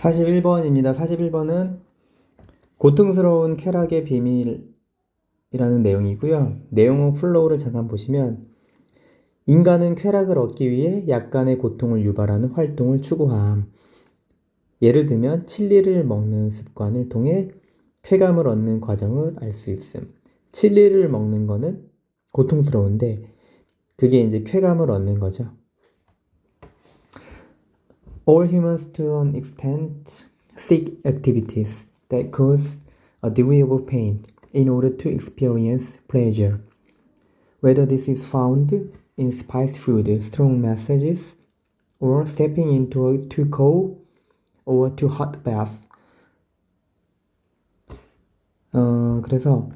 41번입니다. 41번은 고통스러운 쾌락의 비밀이라는 내용이고요. 내용 플로우를 잠깐 보시면 인간은 쾌락을 얻기 위해 약간의 고통을 유발하는 활동을 추구함. 예를 들면 칠리를 먹는 습관을 통해 쾌감을 얻는 과정을 알 수 있음. 칠리를 먹는 거는 고통스러운데 그게 이제 쾌감을 얻는 거죠. All humans to an extent seek activities that cause a degree of pain in order to experience pleasure. Whether this is found in spice food, strong massages, or stepping into a too cold or too hot bath. 어, 그래서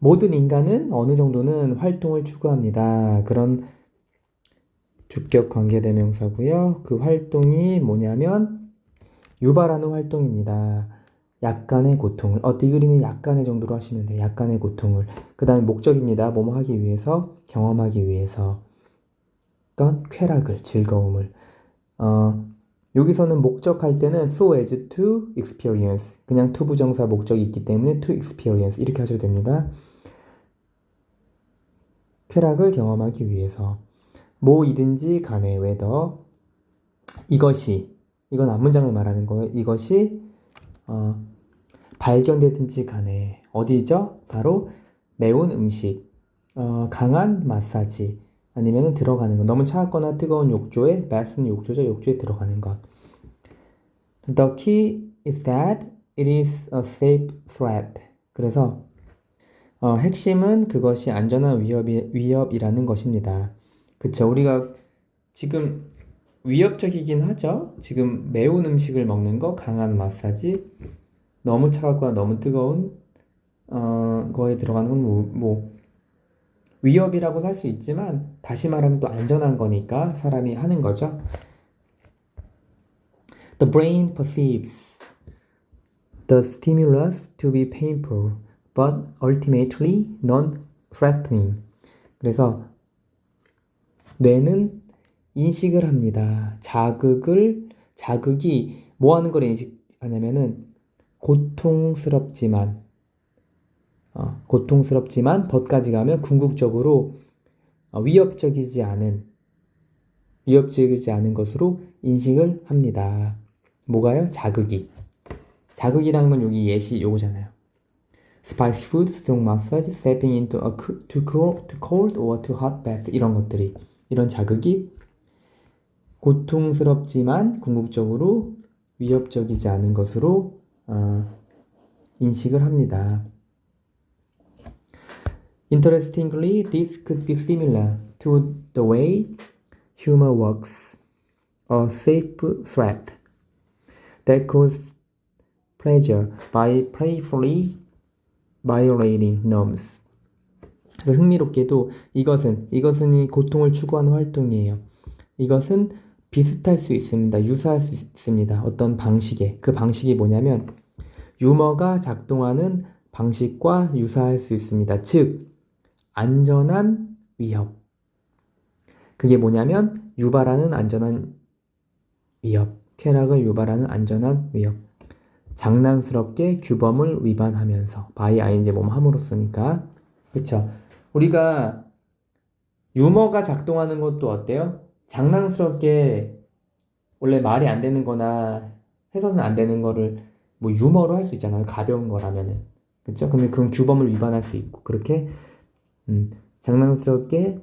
모든 인간은 어느 정도는 활동을 추구합니다. 그런 주격 관계대명사고요. 그 활동이 뭐냐면 유발하는 활동입니다. 약간의 고통을 어 디 그리는 약간의 정도로 하시면 돼요. 약간의 고통을 그 다음에 목적입니다. 뭐뭐 하기 위해서 경험하기 위해서 어떤 쾌락을 즐거움을 어 여기서는 목적할 때는 so as to experience 그냥 to 부정사 목적이 있기 때문에 to experience 이렇게 하셔도 됩니다. 쾌락을 경험하기 위해서 뭐이든지 간에 whether 이것이 이건 앞문장을 말하는 거예요. 이것이 어, 발견되든지 간에 어디죠? 바로 매운 음식, 어, 강한 마사지 아니면 들어가는 것. 너무 차갑거나 뜨거운 욕조에 bath는 욕조죠. 욕조에 들어가는 것. The key is that it is a safe threat. 그래서 어, 핵심은 그것이 안전한 위협이, 위협이라는 것입니다. 그쵸. 우리가 지금 위협적이긴 하죠. 지금 매운 음식을 먹는 거, 강한 마사지, 너무 차갑거나 너무 뜨거운 어, 거에 들어가는 건 뭐, 뭐 위협이라고는 할 수 있지만 다시 말하면 또 안전한 거니까 사람이 하는 거죠. The brain perceives the stimulus to be painful, but ultimately non-threatening. 그래서 뇌는 인식을 합니다. 자극을 자극이 뭐 하는 걸 인식하냐면은 고통스럽지만 어, 고통스럽지만 벗까지 가면 궁극적으로 어, 위협적이지 않은 위협적이지 않은 것으로 인식을 합니다. 뭐가요? 자극이. 자극이라는 건 여기 예시 요거잖아요. Spicy food, strong massage, stepping into a too cold, too cold or too hot bath 이런 것들이 이런 자극이 고통스럽지만 궁극적으로 위협적이지 않은 것으로 어, 인식을 합니다. Interestingly, this could be similar to the way humor works. A safe threat that causes pleasure by playfully violating norms. 그래서 흥미롭게도 이것은 이것은 이 고통을 추구하는 활동이에요. 이것은 비슷할 수 있습니다. 유사할 수 있습니다. 어떤 방식에 그 방식이 뭐냐면 유머가 작동하는 방식과 유사할 수 있습니다. 즉 안전한 위협. 그게 뭐냐면 유발하는 안전한 위협. 쾌락을 유발하는 안전한 위협. 장난스럽게 규범을 위반하면서 바이 아인제 몸 함으로써니까 그쵸 우리가 유머가 작동하는 것도 어때요? 장난스럽게 원래 말이 안 되는 거나 해서는 안 되는 거를 뭐 유머로 할 수 있잖아요. 가벼운 거라면은. 그쵸? 근데 그건 규범을 위반할 수 있고, 그렇게, 음, 장난스럽게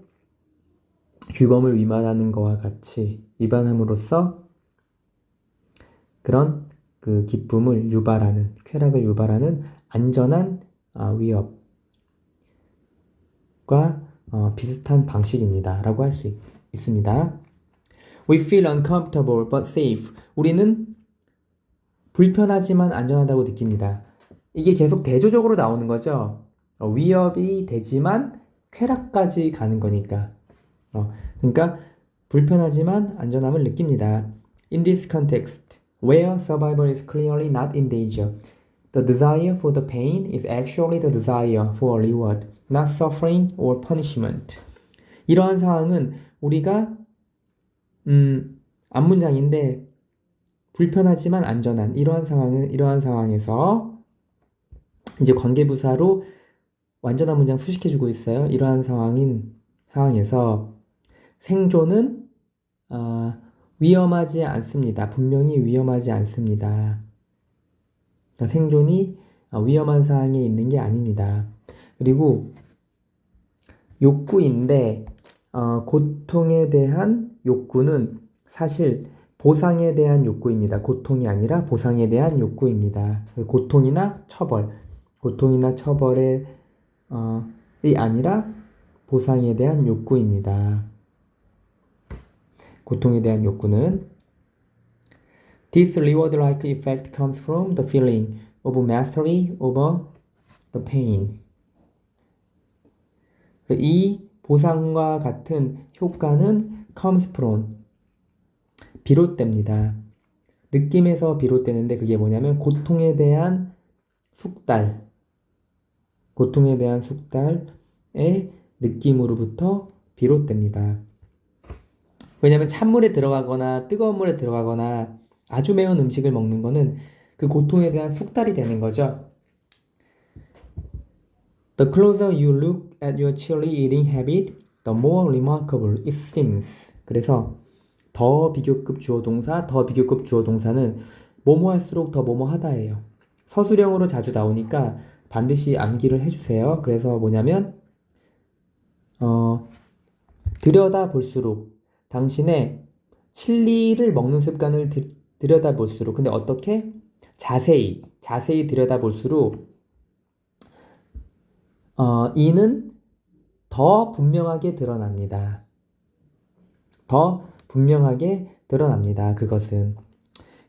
규범을 위반하는 거와 같이 위반함으로써 그런 그 기쁨을 유발하는, 쾌락을 유발하는 안전한 아, 위협 과 어, 비슷한 방식입니다. 라고 할 수 있습니다. We feel uncomfortable but safe. 우리는 불편하지만 안전하다고 느낍니다. 이게 계속 대조적으로 나오는 거죠. 어, 위협이 되지만 쾌락까지 가는 거니까. 어, 그러니까 불편하지만 안전함을 느낍니다. In this context, where survival is clearly not in danger, the desire for the pain is actually the desire for a reward, not suffering or punishment. 이러한 상황은 우리가 음, 앞문장인데 불편하지만 안전한 이러한 상황은 이러한 상황에서 이제 관계부사로 완전한 문장 수식해주고 있어요. 이러한 상황인 상황에서 생존은 어, 위험하지 않습니다. 분명히 위험하지 않습니다. 그러니까 생존이 어, 위험한 상황에 있는 게 아닙니다. 그리고 욕구인데 어, 고통에 대한 욕구는 사실 보상에 대한 욕구입니다. 고통이 아니라 보상에 대한 욕구입니다. 고통이나 처벌, 고통이나 처벌의 어, 이 아니라 보상에 대한 욕구입니다. 고통에 대한 욕구는 This reward-like effect comes from the feeling of mastery over the pain. 이 보상과 같은 효과는 from 비롯됩니다. 느낌에서 비롯되는데 그게 뭐냐면 고통에 대한 숙달, 고통에 대한 숙달의 느낌으로부터 비롯됩니다. 왜냐하면 찬물에 들어가거나 뜨거운 물에 들어가거나 아주 매운 음식을 먹는 거는 그 고통에 대한 숙달이 되는 거죠. The closer you look at your chilly eating habit, the more remarkable it seems. 그래서 더 비교급 주어 동사, 더 비교급 주어 동사는 뭐뭐 할수록 더 뭐뭐 하다예요. 서술형으로 자주 나오니까 반드시 암기를 해주세요. 그래서 뭐냐면 어, 들여다 볼수록 당신의 칠리를 먹는 습관을 드, 들여다 볼수록 근데 어떻게 자세히 자세히 들여다 볼수록 어, 이는 더 분명하게 드러납니다. 더 분명하게 드러납니다. 그것은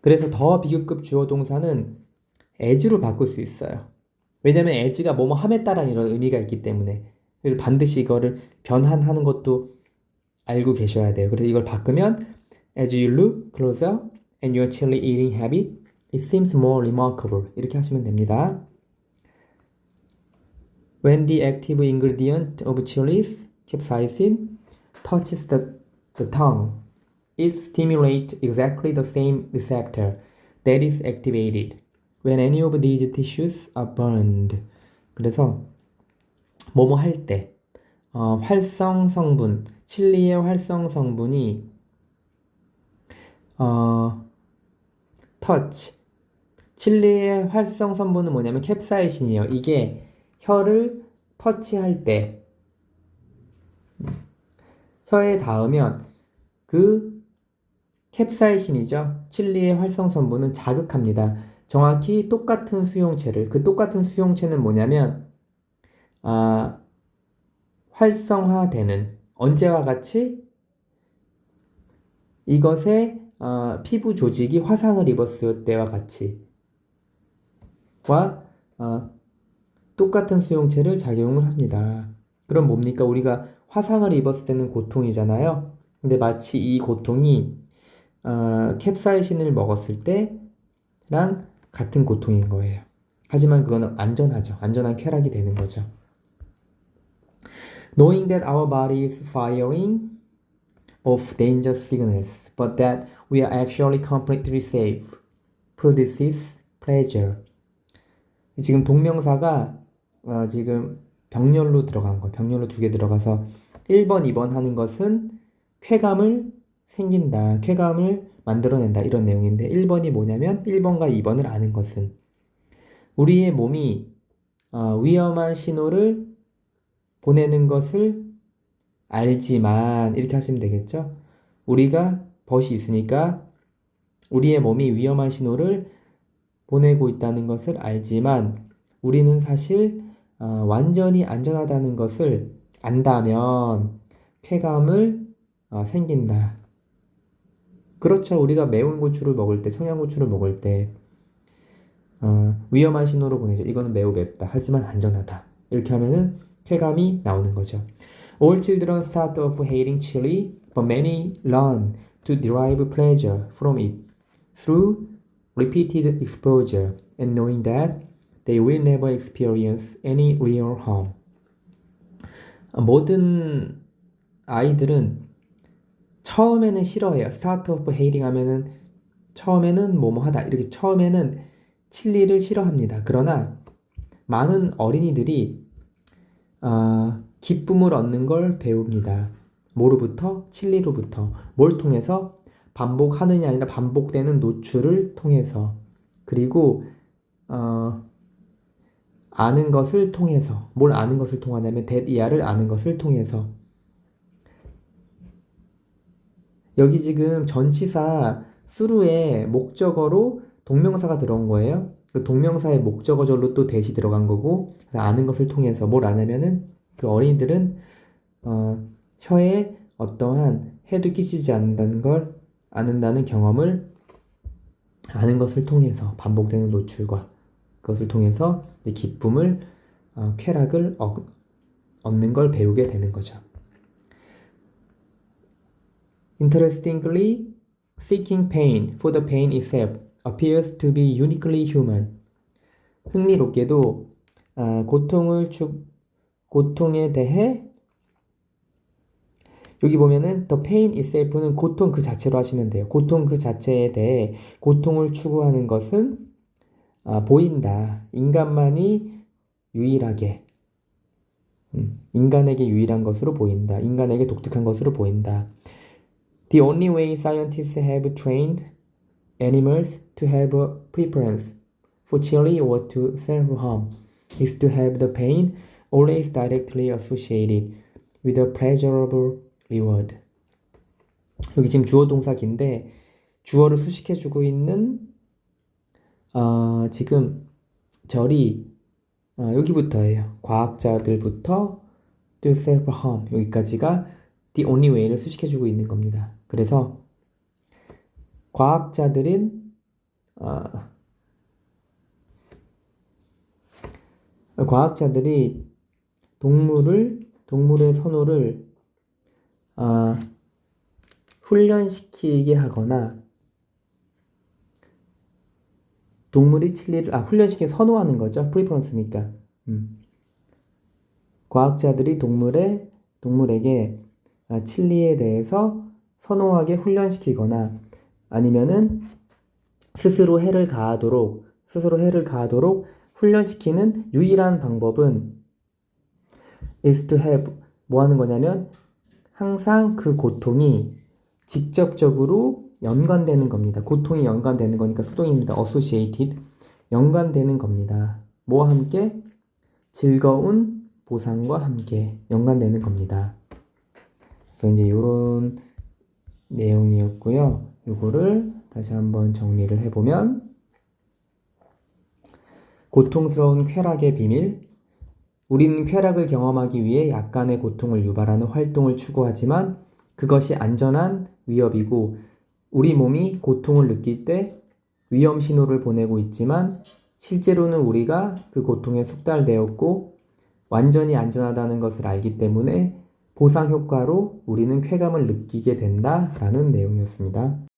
그래서 더 비교급 주어 동사는 as로 바꿀 수 있어요. 왜냐면 as가 뭐뭐 함에 따라 이런 의미가 있기 때문에 반드시 이거를 변환하는 것도 알고 계셔야 돼요. 그래서 이걸 바꾸면 as you look closer and your chilly eating habit, it seems more remarkable. 이렇게 하시면 됩니다. When the active ingredient of chilies, capsaicin, touches the, the tongue, it stimulates exactly the same receptor that is activated when any of these tissues are burned. 그래서 뭐뭐 할 때, 어, 활성 성분, 칠리의 활성 성분이 어, touch. 칠리의 활성 성분은 뭐냐면 캡사이신이에요. 이게 혀를 터치할 때 혀에 닿으면 그 캡사이신이죠. 칠리의 활성 성분은 자극합니다. 정확히 똑같은 수용체를 그 똑같은 수용체는 뭐냐면 아, 활성화되는 언제와 같이 이것의 어, 피부 조직이 화상을 입었을 때와 같이 와 어, 똑같은 수용체를 작용을 합니다. 그럼 뭡니까? 우리가 화상을 입었을 때는 고통이잖아요. 근데 마치 이 고통이 어, 캡사이신을 먹었을 때랑 같은 고통인 거예요. 하지만 그거는 안전하죠. 안전한 쾌락이 되는 거죠. Knowing that our body is firing off danger signals, but that we are actually completely safe, produces pleasure. 지금 동명사가 어, 지금 병렬로 들어간 거, 병렬로 두 개 들어가서 1번, 2번 하는 것은 쾌감을 생긴다, 쾌감을 만들어낸다 이런 내용인데 1번이 뭐냐면 1번과 2번을 아는 것은 우리의 몸이 어, 위험한 신호를 보내는 것을 알지만 이렇게 하시면 되겠죠. 우리가 벗이 있으니까 우리의 몸이 위험한 신호를 보내고 있다는 것을 알지만 우리는 사실 어, 완전히 안전하다는 것을 안다면 쾌감을 어, 생긴다. 그렇죠. 우리가 매운 고추를 먹을 때, 청양고추를 먹을 때 어, 위험한 신호로 보내죠. 이거는 매우 맵다. 하지만 안전하다. 이렇게 하면은 쾌감이 나오는 거죠. All children start off hating chili, but many learn to derive pleasure from it through repeated exposure and knowing that they will never experience any real harm. 모든 아이들은 처음에는 싫어해요. start off hating 하면은 처음에는 뭐뭐 하다. 이렇게 처음에는 칠리를 싫어합니다. 그러나 많은 어린이들이 아, 기쁨을 얻는 걸 배웁니다. 뭐로부터? 칠리로부터. 뭘 통해서? 반복하느냐 아니라 반복되는 노출을 통해서. 그리고 어, 아는 것을 통해서. 뭘 아는 것을 통하냐면 대이하를 아는 것을 통해서. 여기 지금 전치사 수루에 목적어로 동명사가 들어온 거예요. 그 동명사의 목적어절로 또 대시 들어간 거고 아는 것을 통해서 뭘 아냐면은 그 어린이들은 어, 혀에 어떠한 해도 끼치지 않는다는 걸 아는다는 경험을 아는 것을 통해서 반복되는 노출과 그것을 통해서 기쁨을 어, 쾌락을 얻, 얻는 걸 배우게 되는 거죠. Interestingly, seeking pain for the pain itself appears to be uniquely human. 흥미롭게도 아, 고통을 추, 고통에 대해 여기 보면은 the pain itself는 고통 그 자체로 하시면 돼요. 고통 그 자체에 대해 고통을 추구하는 것은 아, 보인다. 인간만이 유일하게 음, 인간에게 유일한 것으로 보인다. 인간에게 독특한 것으로 보인다. The only way scientists have trained animals to have a preference for chili or to self-harm is to have the pain always directly associated with a pleasurable reward. 여기 지금 주어 동사기인데 주어를 수식해주고 있는 어, 지금 절이 어, 여기부터예요. 과학자들부터 to self-harm 여기까지가 the only way를 수식해주고 있는 겁니다. 그래서 과학자들은 어, 과학자들이 동물을 동물의 선호를 아, 훈련시키게 하거나 동물이 칠리를 아 훈련시키게 선호하는 거죠. 프리퍼런스니까. 음. 과학자들이 동물의 동물에게 아, 칠리에 대해서 선호하게 훈련시키거나 아니면은 스스로 해를 가하도록 스스로 해를 가하도록 훈련시키는 유일한 방법은 is to have. 뭐 하는 거냐면 항상 그 고통이 직접적으로 연관되는 겁니다. 고통이 연관되는 거니까 수동입니다. associated 연관되는 겁니다. 뭐와 함께 즐거운 보상과 함께 연관되는 겁니다. 그래서 이제 이런 내용이었고요. 요거를 다시 한번 정리를 해보면 고통스러운 쾌락의 비밀 우리는 쾌락을 경험하기 위해 약간의 고통을 유발하는 활동을 추구하지만 그것이 안전한 위협이고 우리 몸이 고통을 느낄 때 위험 신호를 보내고 있지만 실제로는 우리가 그 고통에 숙달되었고 완전히 안전하다는 것을 알기 때문에 보상 효과로 우리는 쾌감을 느끼게 된다라는 내용이었습니다.